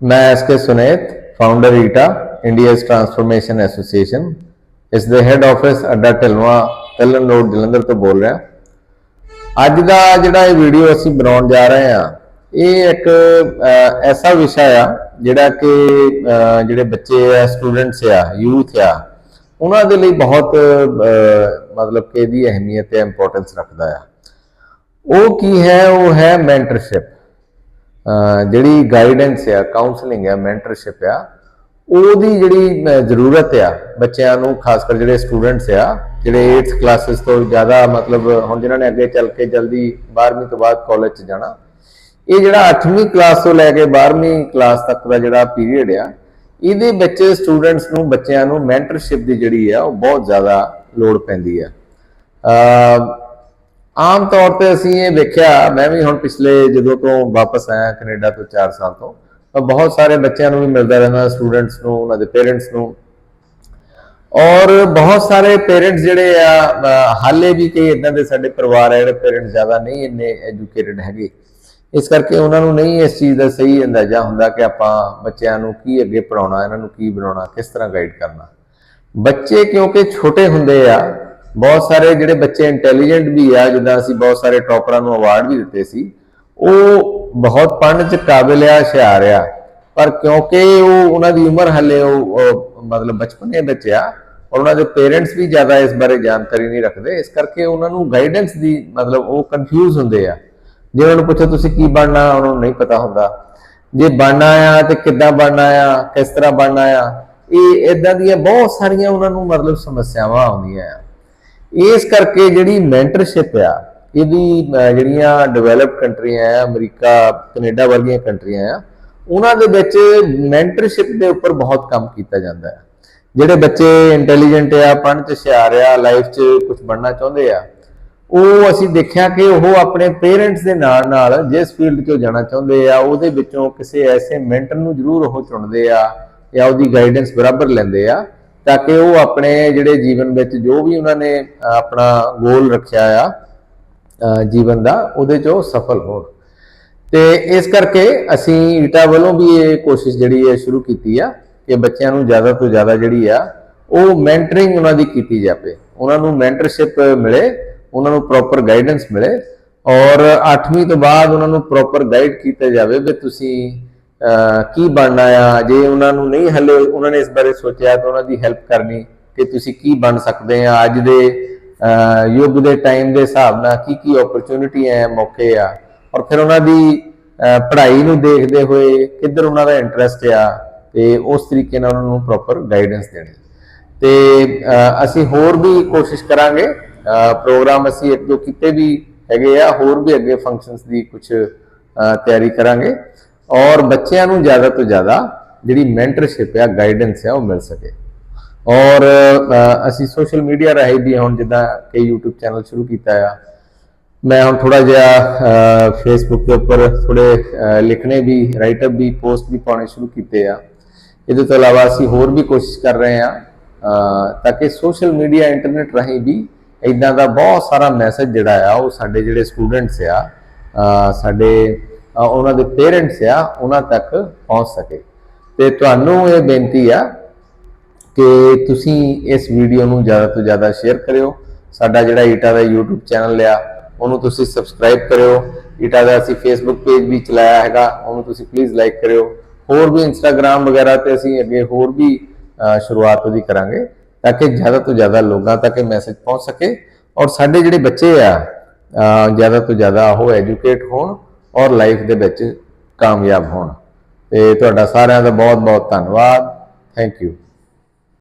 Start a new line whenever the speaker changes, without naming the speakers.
ਮੈਂ S K Sunet founder ਈਟਾ India's transformation association ਇਸ ਦੇ ਹੈੱਡ ਆਫਿਸ ਅੱਡਾ ਢਿਲਵਾਂ ਤਲਨ ਰੋਡ ਜਲੰਧਰ ਤੋਂ ਬੋਲ ਰਿਹਾ। ਅੱਜ ਦਾ ਜਿਹੜਾ ਇਹ ਵੀਡੀਓ ਅਸੀਂ ਬਣਾਉਣ ਜਾ ਰਹੇ ਹਾਂ, ਇਹ ਇੱਕ ਐਸਾ ਵਿਸ਼ਾ ਆ, ਜਿਹੜਾ ਕਿ ਜਿਹੜੇ ਬੱਚੇ ਆ ਸਟੂਡੈਂਟਸ ਆ ਯੂਥ ਆ, ਉਹਨਾਂ ਦੇ ਲਈ ਬਹੁਤ ਮਤਲਬ ਕਿ ਇਹਦੀ ਅਹਿਮੀਅਤ ਤੇ ਇੰਪੋਰਟੈਂਸ ਰੱਖਦਾ ਆ। ਉਹ ਕੀ ਹੈ? ਉਹ ਹੈ ਮੈਂਟਰਸ਼ਿਪ ਜਿਹੜੀ ਗਾਈਡੈਂਸ ਆ ਕਾਉਂਸਲਿੰਗ ਆ ਮੈਂਟਰਸ਼ਿਪ ਆ, ਉਹਦੀ ਜਿਹੜੀ ਜ਼ਰੂਰਤ ਆ ਬੱਚਿਆਂ ਨੂੰ, ਖਾਸ ਕਰ ਜਿਹੜੇ ਸਟੂਡੈਂਟਸ ਆ, ਜਿਹੜੇ 8th ਕਲਾਸਿਸ ਤੋਂ ਜ਼ਿਆਦਾ ਮਤਲਬ ਹੁਣ ਜਿਨ੍ਹਾਂ ਨੇ ਅੱਗੇ ਚੱਲ ਕੇ ਜਲਦੀ 12ਵੀਂ ਤੋਂ ਬਾਅਦ ਕਾਲਜ 'ਚ ਜਾਣਾ, ਇਹ ਜਿਹੜਾ 8ਵੀਂ ਕਲਾਸ ਤੋਂ ਲੈ ਕੇ 12ਵੀਂ ਕਲਾਸ ਤੱਕ ਦਾ ਜਿਹੜਾ ਪੀਰੀਅਡ ਆ, ਇਹਦੇ ਵਿੱਚ ਸਟੂਡੈਂਟਸ ਨੂੰ, ਬੱਚਿਆਂ ਨੂੰ ਮੈਂਟਰਸ਼ਿਪ ਦੀ ਜਿਹੜੀ ਆ, ਉਹ ਬਹੁਤ ਜ਼ਿਆਦਾ ਲੋੜ ਪੈਂਦੀ ਆ। ਆਮ ਤੌਰ ਤੇ ਅਸੀਂ ਇਹ ਵੇਖਿਆ, ਮੈਂ ਵੀ ਹੁਣ ਪਿਛਲੇ ਜਦੋਂ ਤੋਂ ਵਾਪਸ ਆਇਆ ਕੈਨੇਡਾ ਤੋਂ 4 ਸਾਲ ਤੋਂ, ਤਾਂ ਬਹੁਤ ਸਾਰੇ ਬੱਚਿਆਂ ਨੂੰ ਵੀ ਮਿਲਦਾ ਰਹਿੰਦਾ ਸਟੂਡੈਂਟਸ ਨੂੰ, ਉਹਨਾਂ ਦੇ ਪੇਰੈਂਟਸ ਨੂੰ। ਔਰ ਬਹੁਤ ਸਾਰੇ ਪੇਰੈਂਟਸ ਜਿਹੜੇ ਆ ਹਾਲੇ ਵੀ ਕਈ ਇਦਾਂ ਦੇ ਸਾਡੇ ਪਰਿਵਾਰ ਆ, ਜਿਹੜੇ ਪੇਰੈਂਟਸ ਜ਼ਿਆਦਾ ਨਹੀਂ ਇੰਨੇ ਐਜੂਕੇਟਡ ਹੈਗੇ। ਇਸ ਕਰਕੇ ਉਹਨਾਂ ਨੂੰ ਨਹੀਂ ਇਸ ਚੀਜ਼ ਦਾ ਸਹੀ ਅੰਦਾਜ਼ਾ ਹੁੰਦਾ ਕਿ ਆਪਾਂ ਬੱਚਿਆਂ ਨੂੰ ਕੀ ਅੱਗੇ ਪੜਾਉਣਾ ਇਹਨਾਂ ਨੂੰ ਕੀ ਬਣਾਉਣਾ, ਕਿਸ ਤਰ੍ਹਾਂ ਗਾਈਡ ਕਰਨਾ। ਬੱਚੇ ਕਿਉਂਕਿ ਛੋਟੇ ਹੁੰਦੇ ਆ ਬਹੁਤ ਸਾਰੇ ਜਿਹੜੇ ਬੱਚੇ ਇੰਟੈਲੀਜੈਂਟ ਵੀ ਆ, ਜਿੱਦਾਂ ਅਸੀਂ ਬਹੁਤ ਸਾਰੇ ਟੌਪਰਾਂ ਨੂੰ ਅਵਾਰਡ ਵੀ ਦਿੱਤੇ ਸੀ, ਉਹ ਬਹੁਤ ਪੜ੍ਹਨ ਚ ਕਾਬਿਲ ਆ, ਹੁਸ਼ਿਆਰ ਆ। ਪਰ ਕਿਉਂਕਿ ਉਹ ਉਹਨਾਂ ਦੀ ਉਮਰ ਹਲੇ ਉਹ ਮਤਲਬ ਬਚਪਨ ਦੇ ਵਿੱਚ ਆ, ਔਰ ਉਹਨਾਂ ਦੇ ਪੇਰੈਂਟਸ ਵੀ ਜ਼ਿਆਦਾ ਇਸ ਬਾਰੇ ਜਾਣਕਾਰੀ ਨਹੀਂ ਰੱਖਦੇ, ਇਸ ਕਰਕੇ ਉਹਨਾਂ ਨੂੰ ਗਾਈਡੈਂਸ ਦੀ ਮਤਲਬ ਉਹ ਕਨਫਿਊਜ਼ ਹੁੰਦੇ ਆ। ਜੇ ਉਹਨਾਂ ਨੂੰ ਪੁੱਛੋ ਤੁਸੀਂ ਕੀ ਬਣਨਾ, ਉਹਨਾਂ ਨੂੰ ਨਹੀਂ ਪਤਾ ਹੁੰਦਾ। ਜੇ ਬਣਨਾ ਆ ਤੇ ਕਿੱਦਾਂ ਬਣਨਾ ਆ, ਕਿਸ ਤਰ੍ਹਾਂ ਬਣਨਾ ਆ, ਇਹ ਇਦਾਂ ਦੀਆਂ ਬਹੁਤ ਸਾਰੀਆਂ ਉਹਨਾਂ ਨੂੰ ਮਤਲਬ ਸਮੱਸਿਆਵਾਂ ਆਉਂਦੀਆਂ ਆ। ਇਸ ਕਰਕੇ ਜਿਹੜੀ ਮੈਂਟਰਸ਼ਿਪ ਆ, ਇਹਦੀ ਜਿਹੜੀਆਂ ਡਿਵੈਲਪ ਕੰਟਰੀਆਂ ਆ, ਅਮਰੀਕਾ, ਕੈਨੇਡਾ ਵਰਗੀਆਂ ਕੰਟਰੀਆਂ ਆ, ਉਹਨਾਂ ਦੇ ਵਿੱਚ ਮੈਂਟਰਸ਼ਿਪ ਦੇ ਉੱਪਰ ਬਹੁਤ ਕੰਮ ਕੀਤਾ ਜਾਂਦਾ ਹੈ। ਜਿਹੜੇ ਬੱਚੇ ਇੰਟੈਲੀਜੈਂਟ ਆ, ਪੜ੍ਹਨ ਚ ਹੁਸ਼ਿਆਰ ਆ ਲਾਈਫ 'ਚ ਕੁਝ ਬਣਨਾ ਚਾਹੁੰਦੇ ਆ, ਉਹ ਅਸੀਂ ਦੇਖਿਆ ਕਿ ਉਹ ਆਪਣੇ ਪੇਰੈਂਟਸ ਦੇ ਨਾਲ ਨਾਲ ਜਿਸ ਫੀਲਡ 'ਚੋਂ ਜਾਣਾ ਚਾਹੁੰਦੇ ਆ, ਉਹਦੇ ਵਿੱਚੋਂ ਕਿਸੇ ਐਸੇ ਮੈਂਟਰ ਨੂੰ ਜ਼ਰੂਰ ਉਹ ਚੁਣਦੇ ਆ ਜਾਂ ਉਹਦੀ ਗਾਈਡੈਂਸ ਬਰਾਬਰ ਲੈਂਦੇ ਆ ਤਾਂ ਕਿ ਉਹ ਆਪਣੇ ਜਿਹੜੇ ਜੀਵਨ ਵਿੱਚ ਜੋ ਵੀ ਉਹਨਾਂ ਨੇ ਆਪਣਾ ਗੋਲ ਰੱਖਿਆ ਆ ਜੀਵਨ ਦਾ, ਉਹਦੇ 'ਚ ਉਹ ਸਫਲ ਹੋਣ। ਤੇ ਇਸ ਕਰਕੇ ਅਸੀਂ ਈਟਾ ਵੱਲੋਂ ਵੀ ਇਹ ਕੋਸ਼ਿਸ਼ ਜਿਹੜੀ ਹੈ ਸ਼ੁਰੂ ਕੀਤੀ ਆ ਕਿ ਬੱਚਿਆਂ ਨੂੰ ਜ਼ਿਆਦਾ ਤੋਂ ਜ਼ਿਆਦਾ ਜਿਹੜੀ ਆ, ਉਹ ਮੈਂਟਰਿੰਗ ਉਹਨਾਂ ਦੀ ਕੀਤੀ ਜਾਵੇ। ਉਹਨਾਂ ਨੂੰ ਮੈਂਟਰਸ਼ਿਪ ਮਿਲੇ, ਉਹਨਾਂ ਨੂੰ ਪ੍ਰੋਪਰ ਗਾਈਡੈਂਸ ਮਿਲੇ ਔਰ 8ਵੀਂ ਤੋਂ ਬਾਅਦ ਉਹਨਾਂ ਨੂੰ ਪ੍ਰੋਪਰ ਗਾਈਡ ਕੀਤਾ ਜਾਵੇ ਵੀ ਤੁਸੀਂ ਕੀ ਬਣਨਾ ਆ? ਜੇ ਉਹਨਾਂ ਨੂੰ ਨਹੀਂ ਹਲੇ ਉਹਨਾਂ ਨੇ ਇਸ ਬਾਰੇ ਸੋਚਿਆ ਤਾਂ ਉਹਨਾਂ ਦੀ ਹੈਲਪ ਕਰਨੀ ਕਿ ਤੁਸੀਂ ਕੀ ਬਣ ਸਕਦੇ ਆ ਅੱਜ ਦੇ ਯੁੱਗ ਦੇ ਟਾਈਮ ਦੇ ਹਿਸਾਬ ਨਾਲ ਕੀ ਕੀ ਓਪਰਚੁਨਿਟੀ ਹੈ ਮੌਕੇ ਆ। ਔਰ ਫਿਰ ਉਹਨਾਂ ਦੀ ਪੜ੍ਹਾਈ ਨੂੰ ਦੇਖਦੇ ਹੋਏ ਕਿੱਧਰ ਉਹਨਾਂ ਦਾ ਇੰਟਰਸਟ ਆ ਤੇ ਉਸ ਤਰੀਕੇ ਨਾਲ ਉਹਨਾਂ ਨੂੰ ਪ੍ਰੋਪਰ ਗਾਈਡੈਂਸ ਦੇਣੀ। ਤੇ ਅਸੀਂ ਹੋਰ ਵੀ ਕੋਸ਼ਿਸ਼ ਕਰਾਂਗੇ। ਪ੍ਰੋਗਰਾਮ ਅਸੀਂ ਇੱਕ ਜੋ ਕਿਤੇ ਵੀ ਹੈਗੇ ਆ, ਹੋਰ ਵੀ ਅੱਗੇ ਫੰਕਸ਼ਨਸ ਦੀ ਕੁਝ ਤਿਆਰੀ ਕਰਾਂਗੇ। ਔਰ ਬੱਚਿਆਂ ਨੂੰ ਜ਼ਿਆਦਾ ਤੋਂ ਜ਼ਿਆਦਾ ਜਿਹੜੀ ਮੈਂਟਰਸ਼ਿਪ ਆ ਗਾਈਡੈਂਸ ਆ, ਉਹ ਮਿਲ ਸਕੇ। ਔਰ ਅਸੀਂ ਸੋਸ਼ਲ ਮੀਡੀਆ ਰਾਹੀਂ ਵੀ ਹੁਣ ਜਿੱਦਾਂ ਕਈ YouTube ਚੈਨਲ ਸ਼ੁਰੂ ਕੀਤਾ ਆ, ਮੈਂ ਹੁਣ ਥੋੜਾ ਜਿਹਾ ਫੇਸਬੁੱਕ ਦੇ ਉੱਪਰ ਥੋੜੇ ਲਿਖਣੇ ਵੀ ਰਾਈਟ ਅਪ ਵੀ ਪੋਸਟ ਵੀ ਪਾਉਣੇ ਸ਼ੁਰੂ ਕੀਤੇ ਆ। ਇਹਦੇ ਤੋਂ ਇਲਾਵਾ ਅਸੀਂ ਹੋਰ ਵੀ ਕੋਸ਼ਿਸ਼ ਕਰ ਰਹੇ ਆ ਤਾਂ ਕਿ ਸੋਸ਼ਲ ਮੀਡੀਆ ਇੰਟਰਨੈਟ ਰਾਹੀਂ ਵੀ ਇਦਾਂ ਦਾ ਬਹੁਤ ਸਾਰਾ ਮੈਸੇਜ ਜਿਹੜਾ ਆ, ਉਹ ਸਾਡੇ ਜਿਹੜੇ ਸਟੂਡੈਂਟਸ ਆ ਸਾਡੇ ਉਹਨਾਂ ਦੇ ਪੇਰੈਂਟਸ ਆ, ਉਹਨਾਂ ਤੱਕ ਪਹੁੰਚ ਸਕੇ। ਤੇ ਤੁਹਾਨੂੰ ਇਹ ਬੇਨਤੀ ਆ ਕਿ ਤੁਸੀਂ ਇਸ ਵੀਡੀਓ ਨੂੰ ਜ਼ਿਆਦਾ ਤੋਂ ਜ਼ਿਆਦਾ ਸ਼ੇਅਰ ਕਰਿਓ। ਸਾਡਾ ਜਿਹੜਾ ਈਟਾ ਦਾ YouTube ਚੈਨਲ ਆ, ਉਹਨੂੰ ਤੁਸੀਂ ਸਬਸਕ੍ਰਾਈਬ ਕਰਿਓ। ਈਟਾ ਦਾ ਅਸੀਂ Facebook ਪੇਜ ਵੀ ਚਲਾਇਆ ਹੈਗਾ, ਉਹਨੂੰ ਤੁਸੀਂ ਪਲੀਜ਼ ਲਾਈਕ ਕਰਿਓ। ਹੋਰ ਵੀ Instagram ਵਗੈਰਾ ਤੇ ਅਸੀਂ ਅੱਗੇ ਹੋਰ ਵੀ ਸ਼ੁਰੂਆਤ ਉਹਦੀ ਕਰਾਂਗੇ, ਤਾਂ ਕਿ ਜ਼ਿਆਦਾ ਤੋਂ ਜ਼ਿਆਦਾ ਲੋਕਾਂ ਤੱਕ ਇਹ ਮੈਸੇਜ ਪਹੁੰਚ ਸਕੇ। ਔਰ ਸਾਡੇ ਜਿਹੜੇ ਬੱਚੇ ਆ ਜ਼ਿਆਦਾ ਤੋਂ ਜ਼ਿਆਦਾ ਉਹ ਐਜੂਕੇਟ ਹੋਣ ਔਰ ਲਾਈਫ ਦੇ ਵਿੱਚ ਕਾਮਯਾਬ ਹੋਣ। ਤੇ ਤੁਹਾਡਾ ਸਾਰਿਆਂ ਦਾ ਬਹੁਤ ਬਹੁਤ ਧੰਨਵਾਦ। Thank you